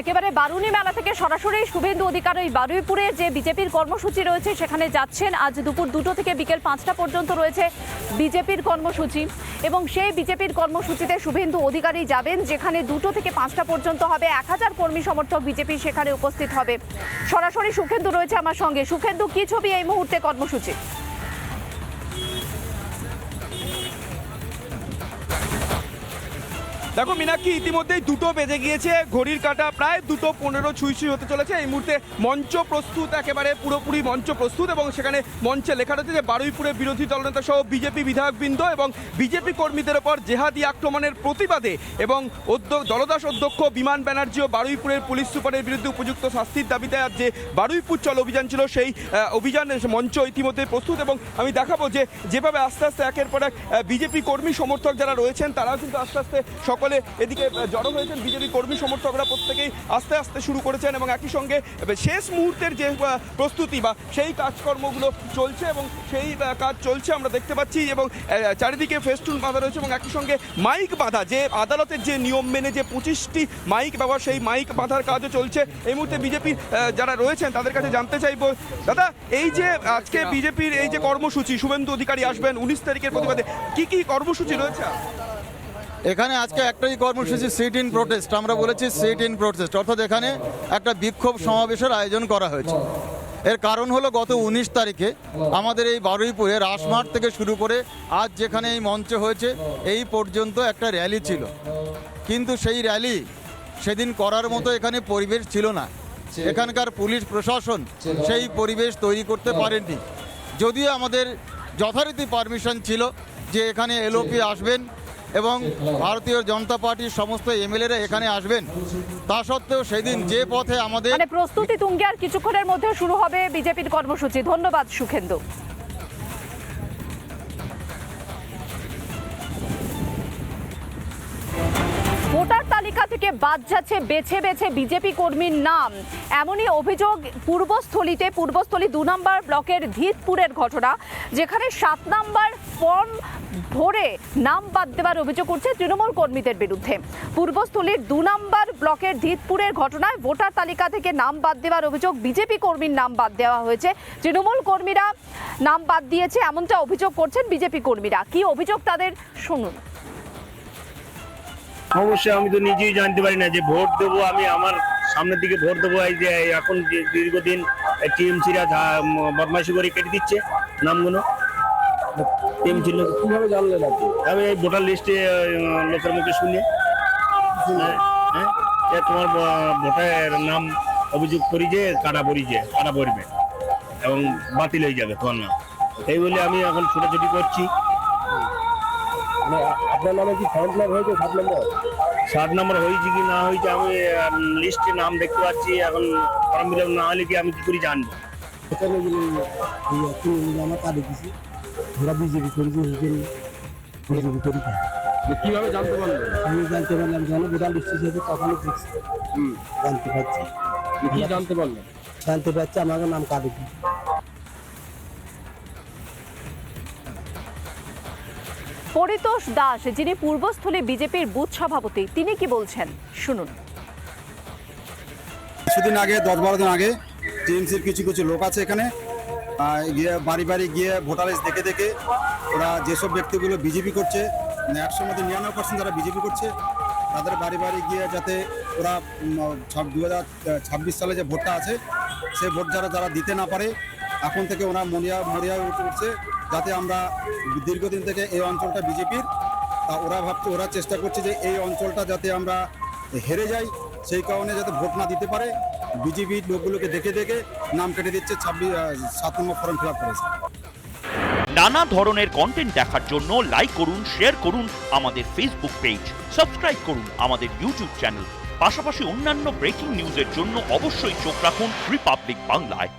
একেবারে বারুনি মেলা থেকে সরাসরি শুভেন্দু অধিকারী বারুইপুরে যে বিজেপির কর্মসূচি রয়েছে, সেখানে যাচ্ছেন। আজ দুপুর দুটো থেকে বিকেল পাঁচটা পর্যন্ত রয়েছে বিজেপির কর্মসূচি এবং সেই বিজেপির কর্মসূচিতে শুভেন্দু অধিকারী যাবেন, যেখানে দুটো থেকে পাঁচটা পর্যন্ত হবে। এক হাজার কর্মী সমর্থক বিজেপি সেখানে উপস্থিত হবে। সরাসরি সুখেন্দু রয়েছে আমার সঙ্গে। সুখেন্দু, কি ছবি এই মুহূর্তে কর্মসূচি? দেখো মিনাক্ষী, ইতিমধ্যেই দুটো বেজে গিয়েছে, ঘড়ির কাটা প্রায় দুটো পনেরো ছুঁই ছুঁই হতে চলেছে। এই মুহূর্তে মঞ্চ প্রস্তুত, একেবারে পুরোপুরি মঞ্চ প্রস্তুত এবং সেখানে মঞ্চে লেখা রয়েছে যে বারুইপুরে বিরোধী দলনেতা সহ বিজেপি বিধায়কবৃন্দ এবং বিজেপি কর্মীদের ওপর জেহাদি আক্রমণের প্রতিবাদে এবং দলদাস অধ্যক্ষ বিমান ব্যানার্জি ও বারুইপুরের পুলিশ সুপারের বিরুদ্ধে উপযুক্ত শাস্তির দাবিতে আজ যে বারুইপুর চল অভিযান ছিল, সেই অভিযানের মঞ্চ ইতিমধ্যে প্রস্তুত এবং আমি দেখাবো যে যেভাবে আস্তে আস্তে একের পর এক বিজেপি কর্মী সমর্থক যারা রয়েছেন, তারাও কিন্তু আস্তে আস্তে সকলে এদিকে জড়ো হয়েছেন বিজেপি কর্মী সমর্থকরা প্রত্যেকেই আস্তে আস্তে শুরু করেছেন এবং একই সঙ্গে শেষ মুহূর্তের যে প্রস্তুতি বা সেই কাজকর্মগুলো চলছে এবং সেই কাজ চলছে আমরা দেখতে পাচ্ছি এবং চারিদিকে ফেস্টুন বাঁধা রয়েছে এবং একই সঙ্গে মাইক বাঁধা যে আদালতের যে নিয়ম মেনে যে পঁচিশটি মাইক ব্যবহার সেই মাইক বাঁধার কাজও চলছে। এই মুহূর্তে বিজেপি যারা রয়েছেন তাদের কাছে জানতে চাইব দাদা এই যে আজকে বিজেপির এই যে কর্মসূচি শুভেন্দু অধিকারী আসবেন উনিশ তারিখের প্রতিবাদে কি কি কর্মসূচি রয়েছে? এখানে আজকে একটাই কর্মসূচি সিট ইন প্রোটেস্ট আমরা বলেছি সিট ইন প্রোটেস্ট অর্থাৎ এখানে একটা বিক্ষোভ সমাবেশের আয়োজন করা হয়েছে। এর কারণ হলো গত উনিশ তারিখে আমাদের এই বারুইপুরে রাসমাঠ থেকে শুরু করে আজ যেখানে এই মঞ্চে হয়েছে, এই পর্যন্ত একটা র্যালি ছিল। কিন্তু সেই র্যালি সেদিন করার মতো এখানে পরিবেশ ছিল না। এখানকার পুলিশ প্রশাসন সেই পরিবেশ তৈরি করতে পারেনি যদিও আমাদের যথারীতি পারমিশন ছিল যে এখানে এলওপি আসবেন এবং ভারতীয় জনতা পার্টির সমস্ত এমএলএরা এখানে আসবেন। তা সত্ত্বেও সেদিন যে পথে আমাদের মানে প্রস্তুতি তুঙ্গে আর কিছুক্ষণের মধ্যে শুরু হবে বিজেপির কর্মসূচি। ধন্যবাদ, সুখেন্দু। ভোটার তালিকা থেকে বাদ যাচ্ছে, বেছে বেছে বিজেপি কর্মীর নাম। এমনই অভিযোগ পূর্বস্থলীতে, পূর্বস্থলী দু নম্বর ব্লকের ধীতপুরের ঘটনা, যেখানে সাত নম্বর ফর্ম ভরে নাম বাদ দেওয়ার অভিযোগ করছে তৃণমূল কর্মীদের বিরুদ্ধে। পূর্বস্থলীর দু নম্বর ব্লকের ধীতপুরের ঘটনায় ভোটার তালিকা থেকে নাম বাদ দেওয়ার অভিযোগ বিজেপি কর্মীর নাম বাদ দেওয়া হয়েছে। তৃণমূল কর্মীরা নাম বাদ দিয়েছে, এমনটা অভিযোগ করছেন বিজেপি কর্মীরা। কি অভিযোগ তাদের? শুনুন। অবশ্যই আমি তো নিজেই জানতে পারি না যে ভোট দেবো আমি, আমার সামনের দিকে ভোট দেবো, এই যে এখন দীর্ঘদিন টিএমসিরা বদমাইশি করে কেটে দিচ্ছে নামগুলো। টিএমসি লোক কীভাবে জানলেন আপনি? আমি এই ভোটার লিস্টে লোকের মুখে শুনে। হ্যাঁ, হ্যাঁ তোমার ভোটার নাম অভিযোগ করি যে কাটা পড়িছে কাটা পড়বে এবং বাতিল হয়ে যাবে তোমার নাম। এই বলে আমি এখন ছোটাছুটি করছি। মানে আপনার নামে কি ফর্ম ফিল হয়েছে সাত নম্বর? ষাট নম্বর হয়েছে কি না হয়েছে আমি লিস্টে নাম দেখতে পাচ্ছি এখন ফর্ম ফিল না হলে কি আমি কি করে জানব? আমার কার্ডে দিছি ওরা বিজেপি বিজেপি করি। কীভাবে জানতে পারলেন? আমি জানতে পারলাম যখন তখনই দেখছি জানতে পারছি। কি জানতে পারলেন? জানতে পারছি আমাকে নাম দিছি পরিতোষ দাস যিনি পূর্বস্থলে বিজেপির বুথ সভাপতি তিনি কি বলছেন? শুনুন। কিছুদিন আগে দশ বারো দিন আগে টিএমসির কিছু কিছু লোক আছে এখানে। গিয়ে বাড়ি বাড়ি গিয়ে ভোটার লিস্ট দেখে দেখে ওরা যেসব ব্যক্তিগুলো বিজেপি করছে মানে একশোর মধ্যে নিরানব্বই পার্সেন্ট যারা বিজেপি করছে, তাদের বাড়ি বাড়ি গিয়ে যাতে ওরা দু হাজার ছাব্বিশ সালে যে ভোটটা আছে, সে ভোট যারা যারা দিতে না পারে, এখন থেকে ওরা মরিয়া মরিয়া উঠে উঠছে, যাতে আমরা দীর্ঘদিন থেকে এই অঞ্চলটা বিজেপির তা ওরা ভাবছে, ওরা চেষ্টা করছে যে এই অঞ্চলটা যাতে আমরা হেরে যাই, সেই কারণে যাতে ভোট না দিতে পারে। বিজেপির লোকগুলোকে দেখে দেখে নাম কেটে দিচ্ছে ছাব্বিশ সাত নম্বর ফর্ম ফিল আপ করেছে। নানা ধরনের কন্টেন্ট দেখার জন্য লাইক করুন শেয়ার করুন আমাদের ফেসবুক পেজ সাবস্ক্রাইব করুন আমাদের ইউটিউব চ্যানেল পাশাপাশি অন্যান্য ব্রেকিং নিউজের জন্য অবশ্যই চোখ রাখুন রিপাবলিক বাংলায়